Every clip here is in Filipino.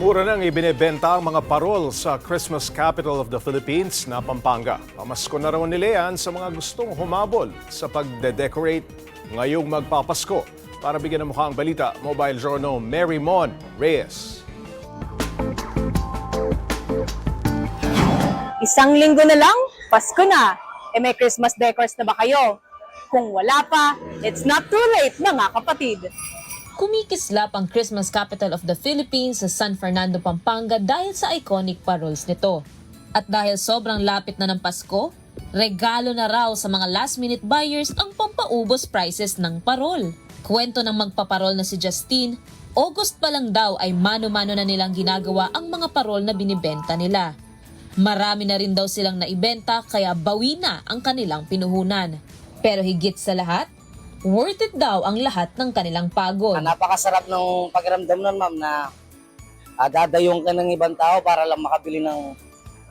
Mura nang ibinebenta ang mga parol sa Christmas capital of the Philippines na Pampanga. Pamasko na raw nila yan sa mga gustong humabol sa pagde-decorate ngayong magpapasko. Para bigyan ng mukha ang balita, Mobile Journal Mary Mon Reyes. Isang linggo na lang, Pasko na. E may Christmas decors na ba kayo? Kung wala pa, it's not too late mga kapatid. Kumikislap ang Christmas capital of the Philippines sa San Fernando, Pampanga dahil sa iconic paroles nito. At dahil sobrang lapit na ng Pasko, regalo na raw sa mga last-minute buyers ang pampaubos prices ng parol. Kwento ng magpaparol na si Justine, August pa lang daw ay mano-mano na nilang ginagawa ang mga parol na binibenta nila. Marami na rin daw silang naibenta kaya bawi na ang kanilang pinuhunan. Pero higit sa lahat, worth it daw ang lahat ng kanilang pagod. Ah, napakasarap ng pakiramdam nun, ma'am, na ah, dadayong ka ng ibang tao para lang makabili ng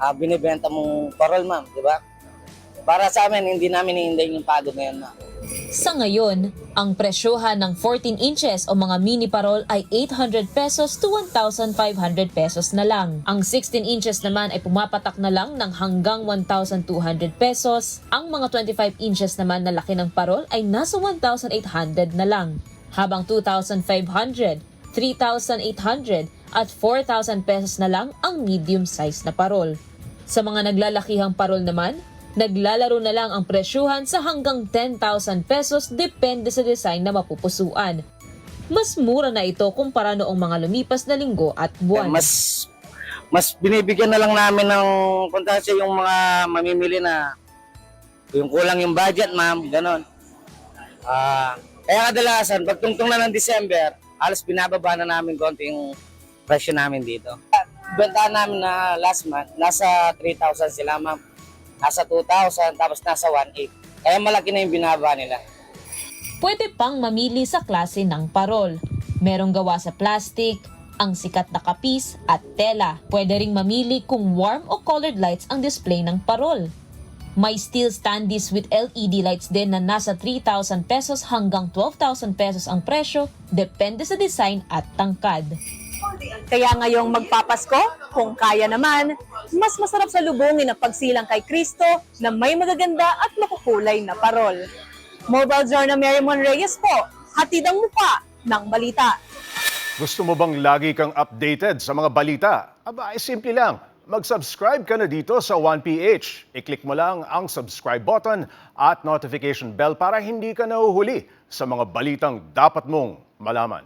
ah, binibenta mong parol, ma'am, di ba? Para sa amin, hindi namin hihindayin yung pagod na yun, ma'am. Sa ngayon, ang presyohan ng 14 inches o mga mini parol ay 800 pesos to 1,500 pesos na lang. Ang 16 inches naman ay pumapatak na lang ng hanggang 1,200 pesos. Ang mga 25 inches naman na laki ng parol ay nasa 1,800 na lang. Habang 2,500, 3,800 at 4,000 pesos na lang ang medium size na parol. Sa mga naglalakihang parol naman, naglalaro na lang ang presyuhan sa hanggang 10,000 pesos depende sa design na mapupusuan. Mas mura na ito kumpara noong mga lumipas na linggo at buwan. Mas mas binibigyan na lang namin ng kontansya yung mga mamimili na yung kulang yung budget, ma'am, ganon. Ah, kaya kadalasan, pag tungtong na ng December, halos binababa na namin konti yung presyo namin dito. Bentahan namin na last month, nasa 3,000 sila, ma'am. Nasa 2,000, tapos nasa 1,800. Kaya malaki na yung binaba nila. Pwede pang mamili sa klase ng parol. Merong gawa sa plastic, ang sikat na kapis at tela. Pwede ring mamili kung warm o colored lights ang display ng parol. May steel standees with LED lights din na nasa 3,000 pesos hanggang 12,000 pesos ang presyo, depende sa design at tangkad. Kaya ngayong magpapasko, kung kaya naman, mas masarap sa lubungin ang pagsilang kay Kristo na may magaganda at makukulay na parol. Mobile Journal Mary Mon Reyes po, hatid ang mukha ng balita. Gusto mo bang lagi kang updated sa mga balita? Aba, ay simple lang. Mag-subscribe ka na dito sa 1PH. I-click mo lang ang subscribe button at notification bell para hindi ka nahuhuli sa mga balitang dapat mong malaman.